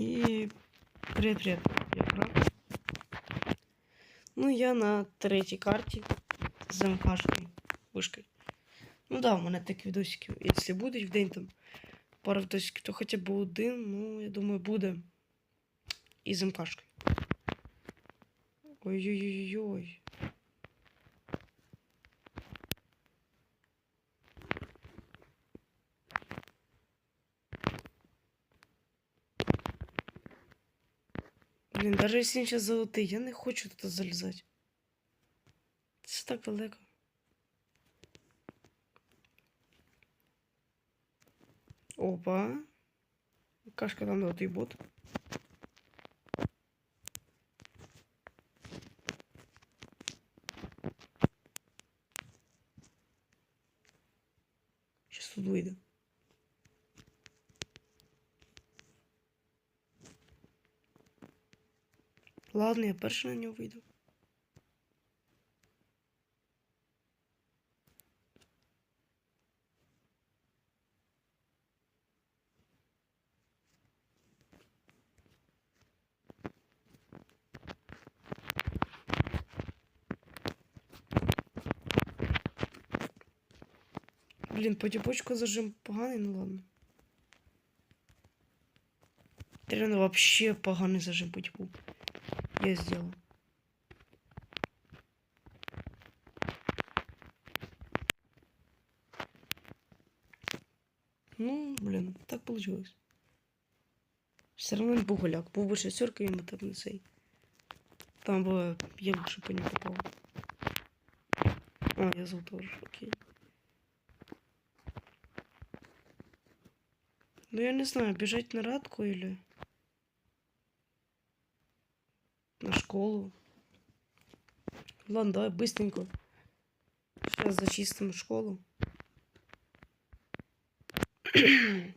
І привіт-привіт, я Крак. Ну, я на третій карті з МКшкою, вишкою. Ну да, у мене такі відосики. Якщо будуть в день там пару відосиків, то хоча б один, ну, я думаю, буде. І з МКшкою. Ой-ой-ой-ой. Блін, даже якщо він зараз золотий, я не хочу тут залізати. Це так далеко. Опа. Кашка там золотий бот. Сейчас тут вийде. Ладно, я перший на нього вийду. Блін, потіпочку зажим поганий, ну ладно. Реально вообще поганий зажим потіпу. Я сделал. Ну, блин, так получилось. Все равно не бугуляк. Був би шестерка, він би там не цей. Там бы я лучше по нему попал. А, я зол тоже, окей. Ну, я не знаю, бежать на радку или... на школу. Ладно, давай быстренько. Сейчас зачистим школу.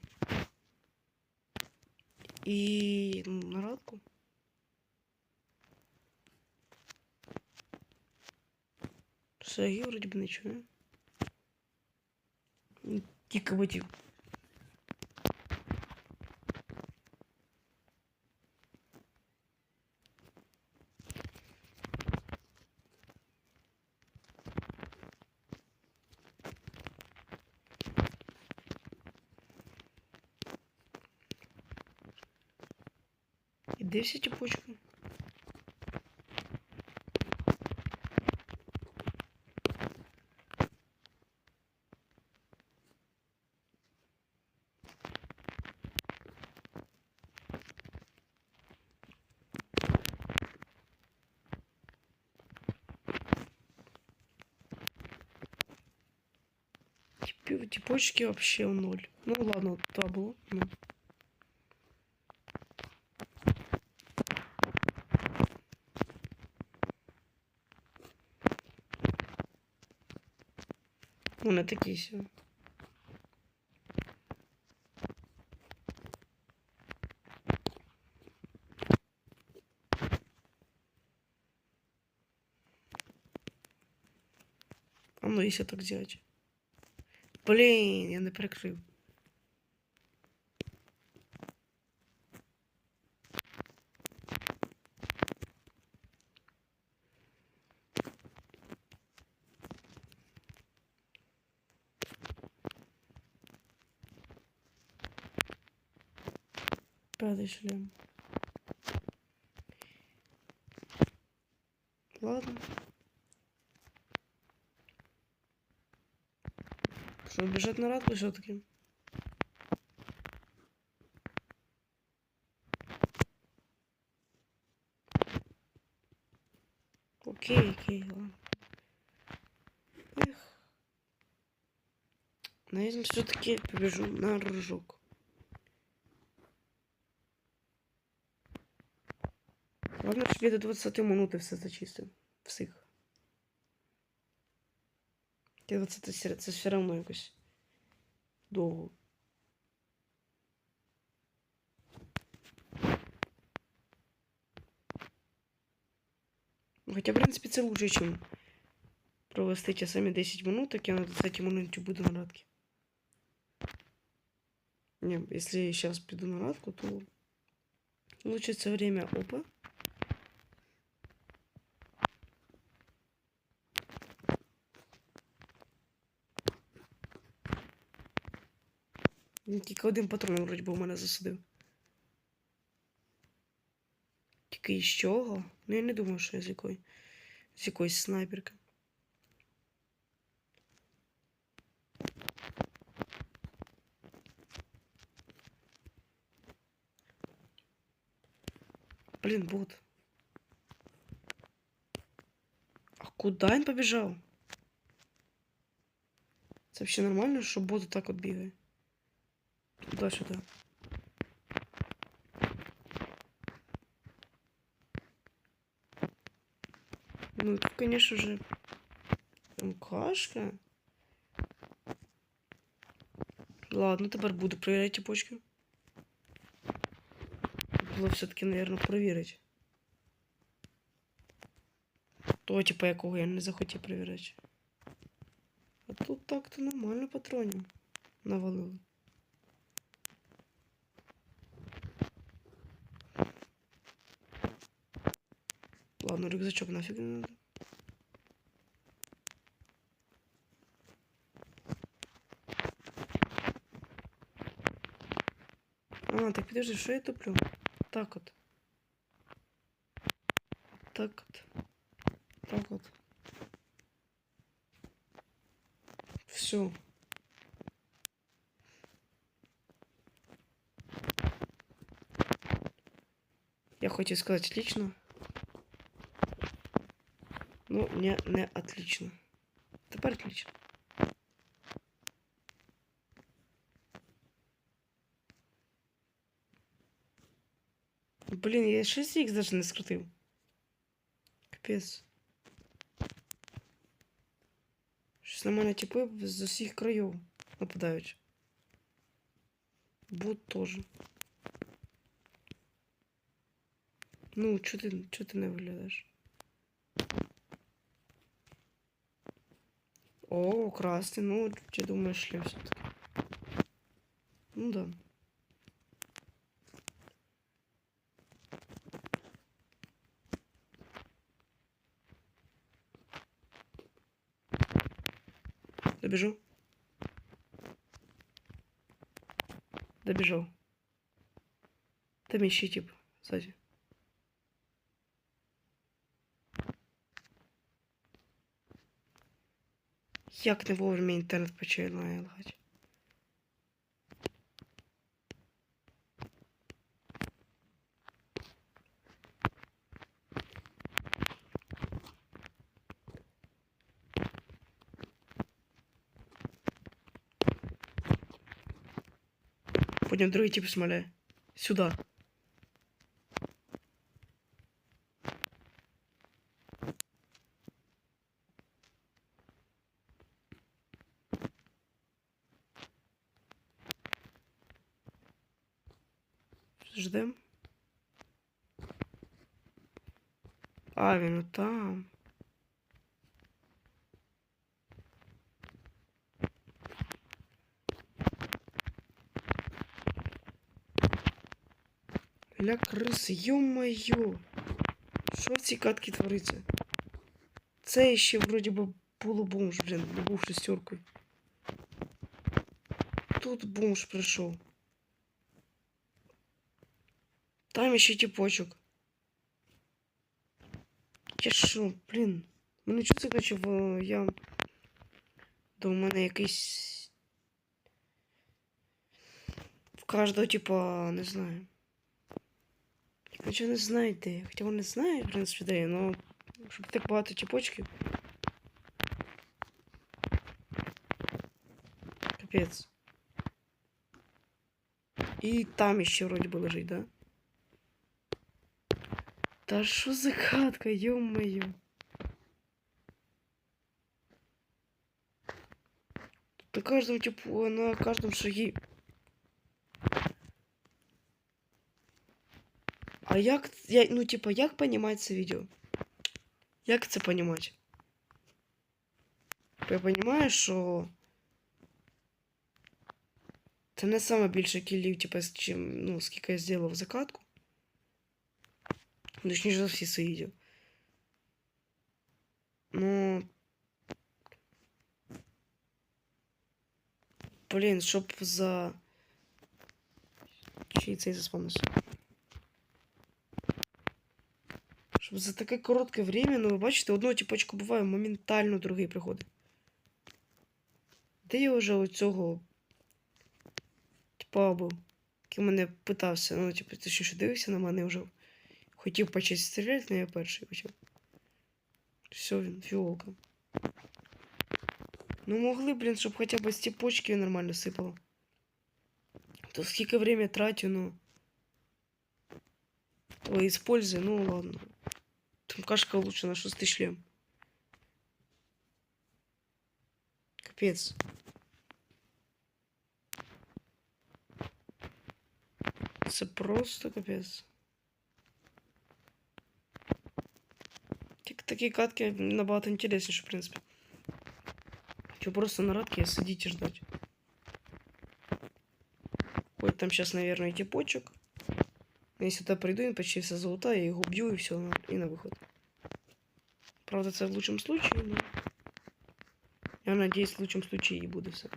И ну, на радку. Шаги вроде бы ничего. Тільки водів. Іди всі тіпочки. Типи- Типочки вообще в ноль. Ну ладно, табло. Ну. Такі сі. А ну, если так делать. Блин, я не прикрив. Пятый шлем. Ладно. Что, бежать на радку все-таки? Окей, окей, ладно. Эх. Наверное, все-таки побежу на рожок. Ладно, що я до 20 минути все зачистив. Всіх. Ті 20 сер- це все одно якось довго. Хоча, в принципі, це лучше, ніж провести ті самі 10 минуток, я на 20 минуті буду на радки. Не, якщо я зараз піду на радку, то Лучше це время опа. Тільки один патрон вроді би у мене засадив. Тільки із чого? Ну я не думаю, що я з якої. З якоїсь снайперки. Блин, бот. А куда він побіжав? Це вообще нормально, що бот так от бігає? Туди-сюди. Ну, тут, конечно же, МКшка. Ладно, тепер буду проверять ті почки. Було все-таки, наверное, проверить. То, типа, якого я не захотів перевіряти. А тут так-то нормально патронів навалили. Ладно, рюкзачок нафиг не надо. А, так подожди, что я туплю? Так вот. Так вот. Так вот. Все. Я хотів сказати отлично. Ну, не, не отлично. Тепер отлично. Блін, я 6 х даже не скрутив. Капець. Щось на мене типи з усіх країв нападають. Бот теж. Ну, чого ти, чого ти не виглядаєш? О, красный. Ну, я думаю, шли все-таки. Ну да. Добежу. Добежал. Там ищи тип сзади. Як не вовремя інтернет починає лагати. Пойдем другой тип смоляє. Сюда. Ля крис, ё-моё! Що в цій катці твориться? Це ще вроді би було бомж, блін, не був шестеркою. Тут бомж прийшов. Там ще тіпочок. Я що, блін. Мене чого це короче, в я. До мене якийсь. В кожного, типа, не знаю. Хоча не знаю де. Хоча вони знають, в принципі, де, но щоб так багато тіпочків. Капець. І там ще вроді би лежить, да? Та що за катка, ё-моё. На каждом типу, на каждом шаге. А як, я, ну, типа, як понимать це відео? Як це понимать? Я понимаю, що це не саме більше кілів, типа, з чим, ну, скільки я зробив закатку. Точніше за всі свої відео. Ну. Блін, щоб за. Чи цей заспавнився? За таке коротке время, ну ви бачите, одного тіпочку буває, моментально другий приходить. Де я вже оцього типа був, який мене питався, ну, типу, точніше дивився на мене вже. Хотів почати стріляти, але я перший почав. Все, він фіолка. Ну могли, блін, щоб хоча б з ці почки нормально сипало. То скільки время тратю, ну. То используй, ну ладно. Там кашка лучше на шестый шлем. Капец. Це просто капець. Так, такі катки набагато інтересніше, в принципі. Че просто на радке сидеть и ждать. Хоть там сейчас, наверное, типочек. Но если туда приду, он почти вся золотая, я его бью и все, и на выход. Правда, это в лучшем случае, но... Я надеюсь, в лучшем случае и буду все.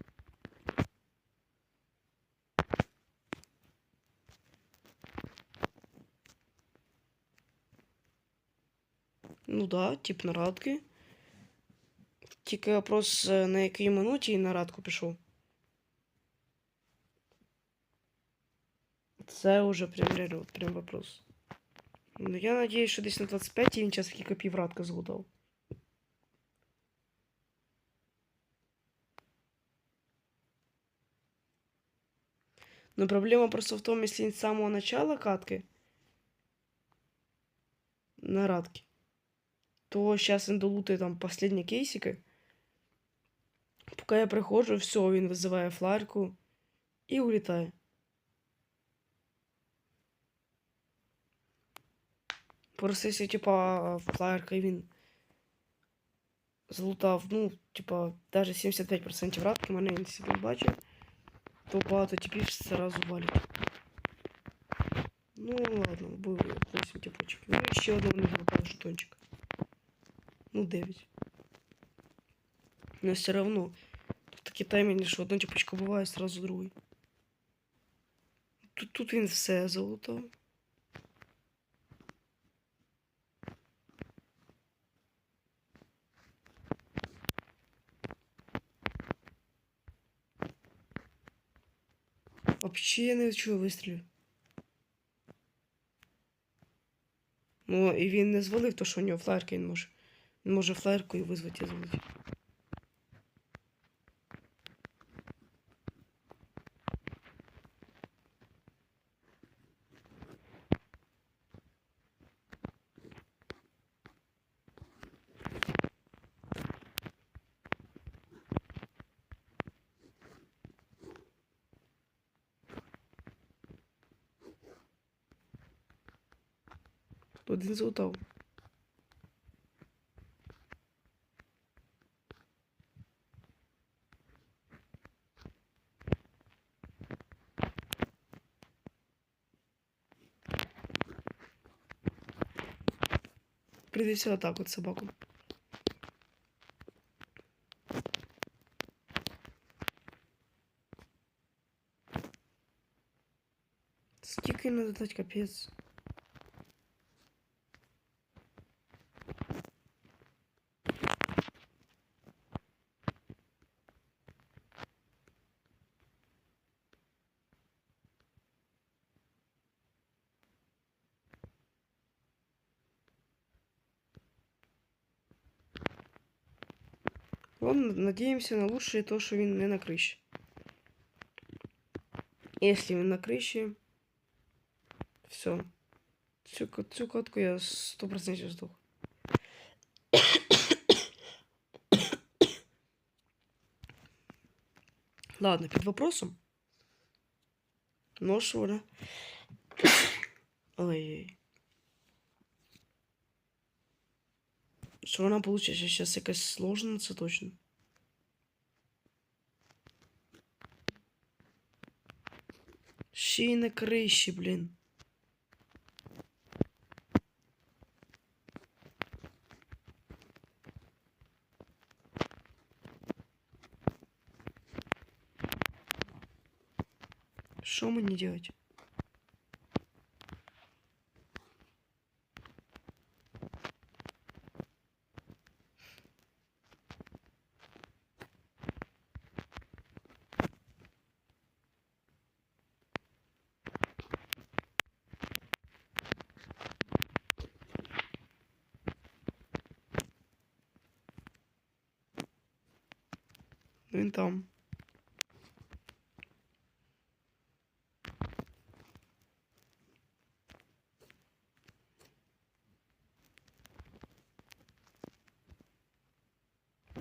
Ну да, тип нарадки. Тільки вопрос, е, на якій минуті і нарадку пішов. Це уже прям реально прям вопрос. Ну, я надіюсь, що десь на 25 він час кілька піврадка згадав. Но проблема просто в том, если с самого начала катки на радке, то сейчас він долутає там последні кейсики. Поки я приходжу, все, він визиває фларку і улітає. Якщо, типа, флаєрка і він злутав, ну, типа, даже 75% радки мене він собі бачив, то багато типів сразу валить. Ну, ладно, був 8 типочок. Ну, і ще одного не випав жетончик. Ну, 9. Но все равно. Тут такі таймінги, що одна типочка буває, сразу другий. Тут, тут він все залутав. Вообще я не чую вистрілів. Ну, і він не звалив, то що у нього флаєрка він може. Він може флаєркою визвати і звалити. Один залутав. Прийдеться отак от собаку. Скільки надо дать капець. Ладно, надеемся на лучшее то, что він не на крыше. Если він на крыше, все. Цю, ко- цю катку я 100% сдох. Ладно, під вопросом. Ну, що вона? Ой. Что вона вийде? Зараз якась сложна, це точно. Ще на крыше, блин. Що мені делать?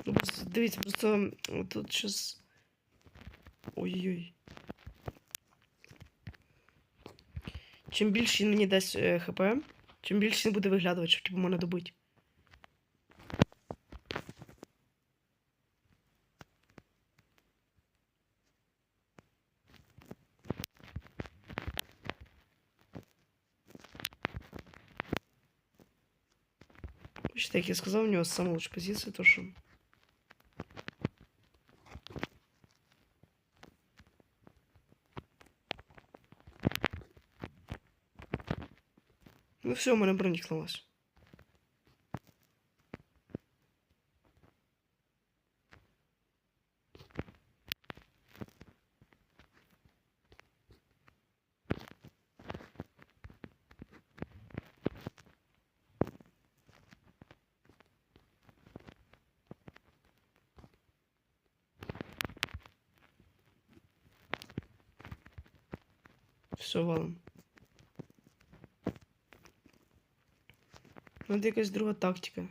Ну, просто, дивіться, просто м, тут щось. Ой-ой-ой. Чим більше він мені дасть е, хп, чим більше він буде виглядувати, щоб типу, мене добити. Бачите, як я сказав, у нього сама лучша позиція, то що. все, у мене бронік сломався. Все, валом. Надо якась друга тактика.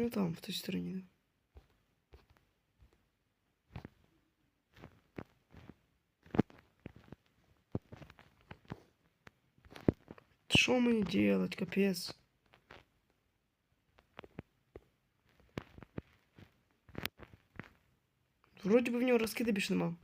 Ну там, в той стороні. Что мне делать, капец? Вроде бы в нього розкиди більше нема.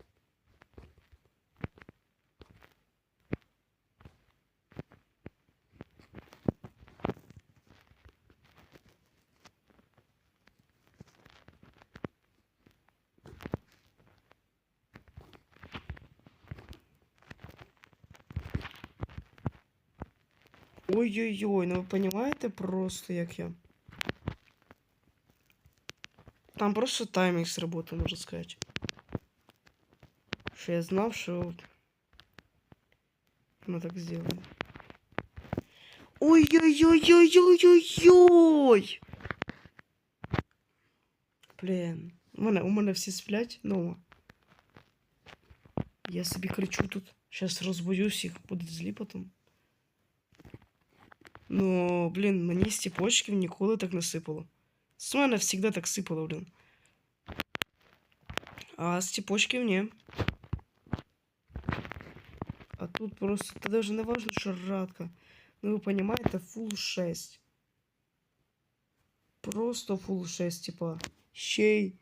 Ой-ой-ой, ну ви розумієте просто, як я. Там просто таймінг сработав, можна сказати. Що я знав, що вона так зробить. Ой-ой-ой-ой-ой-ой-ой! Блін. У мене, у мене всі сплять, ну. Я собі кричу тут. Сейчас розбудю всіх, будуть злі потім. Ну, блін, мені з ціпочків ніколи так не сипало. З мене завжди так сипало, блін. А з ціпочків ні. А тут просто, це даже не важно, що радка. Ну, ви розумієте, фул 6. Просто фул 6, типа. Ще й.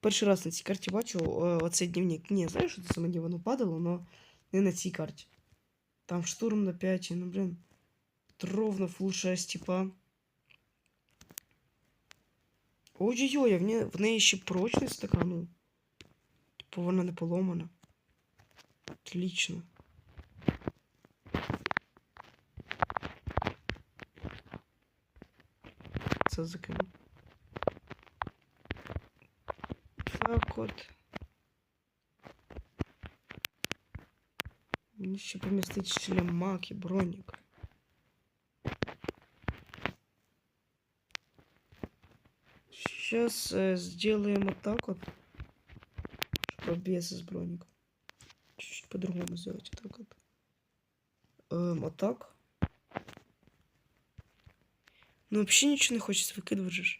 Перший раз на цій карті бачу о, оцей дневник. Ні, знаєш, що це саме воно падало, но не на цій карті. Там штурм на 5, ну, блін. Ровно фул 6, типа. Ой-ой-ой, а в, не, в неї ще прочність така, ну. Типу вона не поломана. Отлично. Це закину. Так от. Мені ще помістить шлемак і бронік. Сейчас э, сделаем вот так вот. Чтобы без с броником. Чуть-чуть по-другому сделать. Вот так вот. Эм, вот так. Ну вообще ничего не хочется выкидывать же.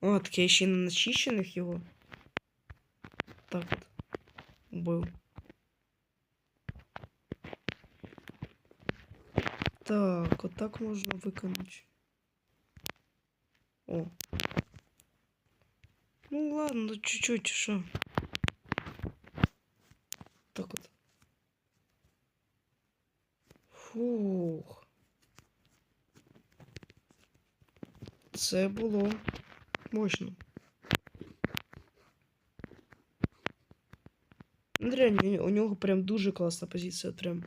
О, так я ще й на начищених його. Так от. Убив. Так, вот так можно выкинуть. О. Ну ладно, чуть-чуть, что. Так вот. Фух. Це було мощно. Реально, у нього прям дуже класна позиція прям.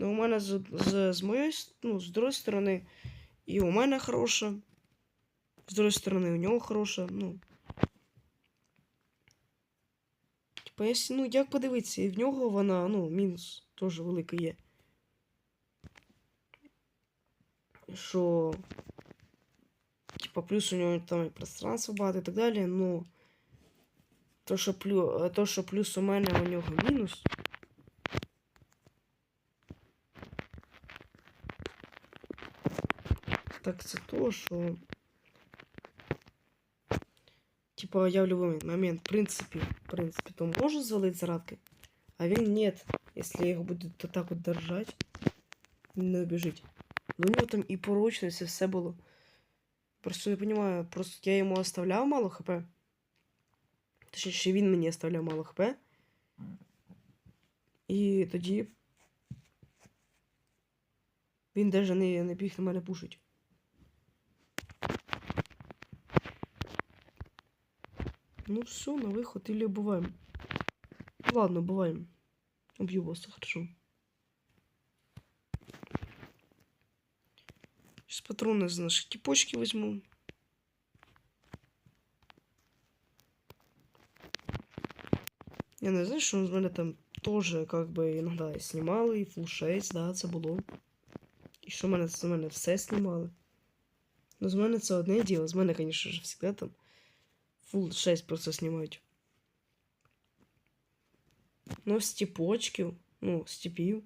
Ну, у мене з, з, з моєї, ну, з другої сторони, і у мене хороша. З другої сторони, у нього хороша, ну. Типа, якщо, ну, як подивитися, і в нього вона, ну, мінус теж великий є. Що. Типа, плюс у нього там і пространство багато і так далі, ну. То, що плюс у мене, у нього мінус. Так це то, що. Типа, я в любой момент, в принципе, в принципе, то можу звалить зарадки, а він нет. Если я його буду то так от держать, він не убіжить. Ну, у нього там і порочність, і все було. Просто не понимаю, просто я йому оставляв мало хп. Точніше, він мені оставляв мало хп. І тоді. Він даже не, не біг на мене пушить. Ну все, на выход или убываем. Ладно, убываем. Убью босса, хорошо. Сейчас патроны из нашей кипочки возьму. Я не знаю, що з мене там тоже как бы иногда знімали, і full 6, да, це було. І що мене з мене все знімали. Ну, з мене це одне діло. З мене, конечно же, всегда там Full 6 просто знімають. Ну, стіпочків, ну, стіпів.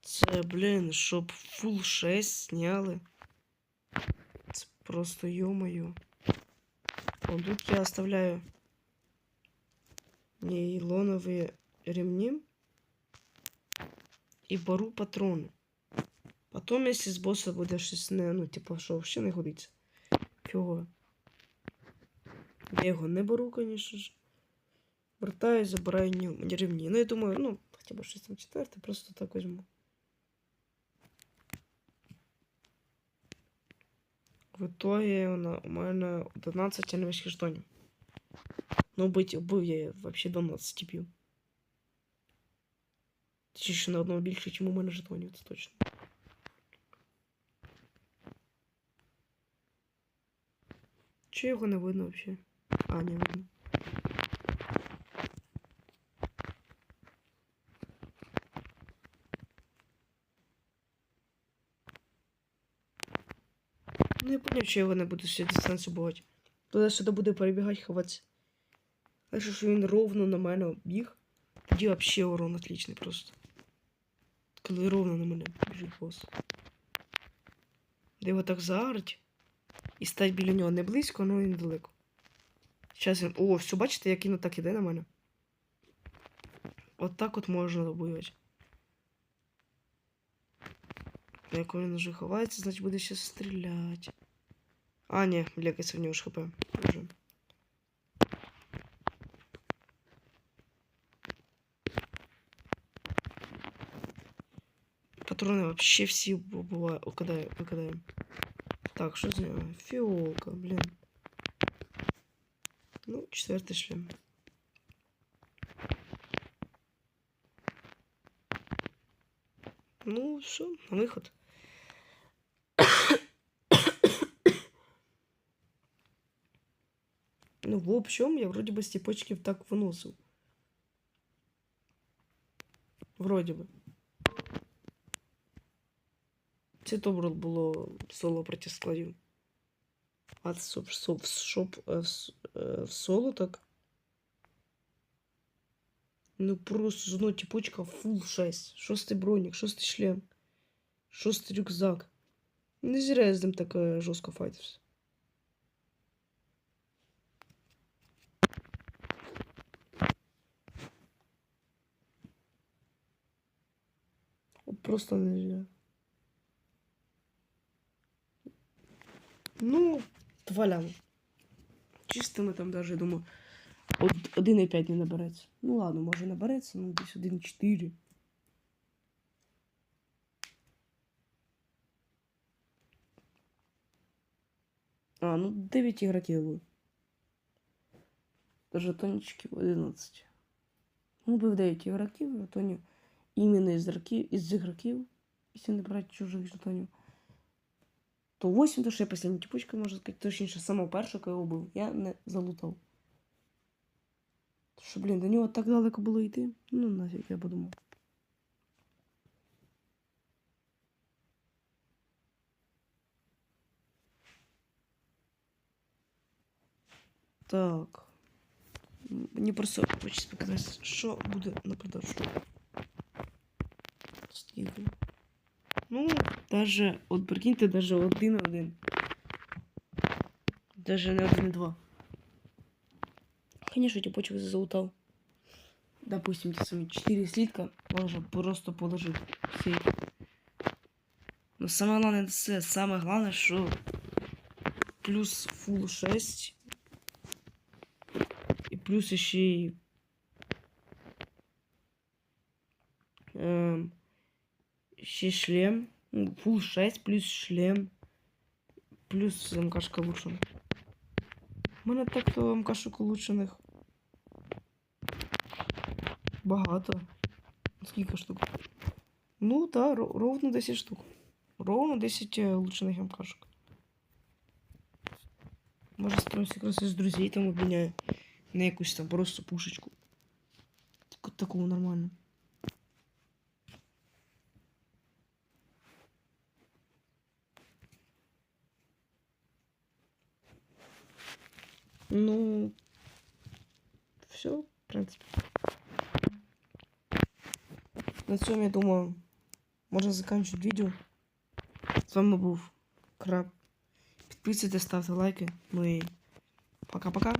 Це, блін, щоб Full 6 зняли. Це просто ё-моё. Вон тут я оставляю нейлоновые ремни и беру патроны. Потом, если с босса буде щось не, ну, типа, що взагалі не годиться. Фігово. Я його не беру, звісно ж. Вертаю, забираю ні- рівні. Ну, я думаю, ну, хоча б щось там четверте, просто так візьму. В итоге вона- у мене 11 англійських жетонів. Ну, бить, убив я вообще 12 типів. Чи ще на одного більше, ніж у мене жетонів, це точно. Чи його не видно вообще? А, не видно. Ну, я поняв, що я його не буду всю дистанцію бувати. Туди сюди буде перебігати, ховатися. Якщо що він ровно на мене біг, тоді вообще урон отличний просто. Коли ровно на мене біжить бос. Де його так заарить і стать біля нього не близько, але і недалеко. Зараз він. О, все, бачите, як він так іде на мене. От так от можна добивати. Як він вже ховається, значить буде ще стріляти. А, ні, лякається в нього ж хп. Уже. Патроны вообще все бывают. Укидаем, укидаем. Так, що за фіолка, блін. Ну, четвертий шлем. Ну, все, на выход. ну, в общем, я вроде бы степочків так выносил. Вроді би. Це добре було соло проти складів. А це щоб, щоб, щоб е, в, с- е, в соло так. Ну просто з одного типочка фул 6. Шостий бронік, шостий шлем, шостий рюкзак. Не зря я з ним так е, жорстко файтився. Просто не зря. Ну, два ляма. Чистими там даже, я думаю, 1,5 не набереться. Ну ладно, може набереться, ну десь 1,4. А, ну 9 ігроків буде. Жетончиків 11. Ну, був 9 ігроків, жетонів іменно із ігроків, із ігроків, якщо не брати чужих жетонів. То 8, то що я последня типочка, можна сказати, точніше, самого першого, кого був, я не залутав. То що, блін, до нього так далеко було йти. Ну, нафіг, я подумав. Так. М, Мені просто хочеться показати, що буде на продажу. Скільки? Ну, даже, от прикиньте, даже один на один. Даже не один і два. Конечно, типочек залутал. Допустим, те самые 4 слитка можно просто положить в. Но самое главное, це самое главное, що плюс фул 6 і плюс ще й ще шлем. Ну, Фул 6 плюс шлем. Плюс МКшка улучшена. У мене так-то МКшок улучшених. Багато. Скільки штук? Ну, так, да, ровно 10 штук. Ровно 10 е, улучшених МКшок. Може, з кимось якраз із друзей там обміняю на якусь там просто пушечку. Так- Такого нормально. Ну, все, в принципе. На цьому, я думаю, можна закінчити відео. З вами був Краб. Підписуйтесь, ставте лайки. Ну і пока-пока.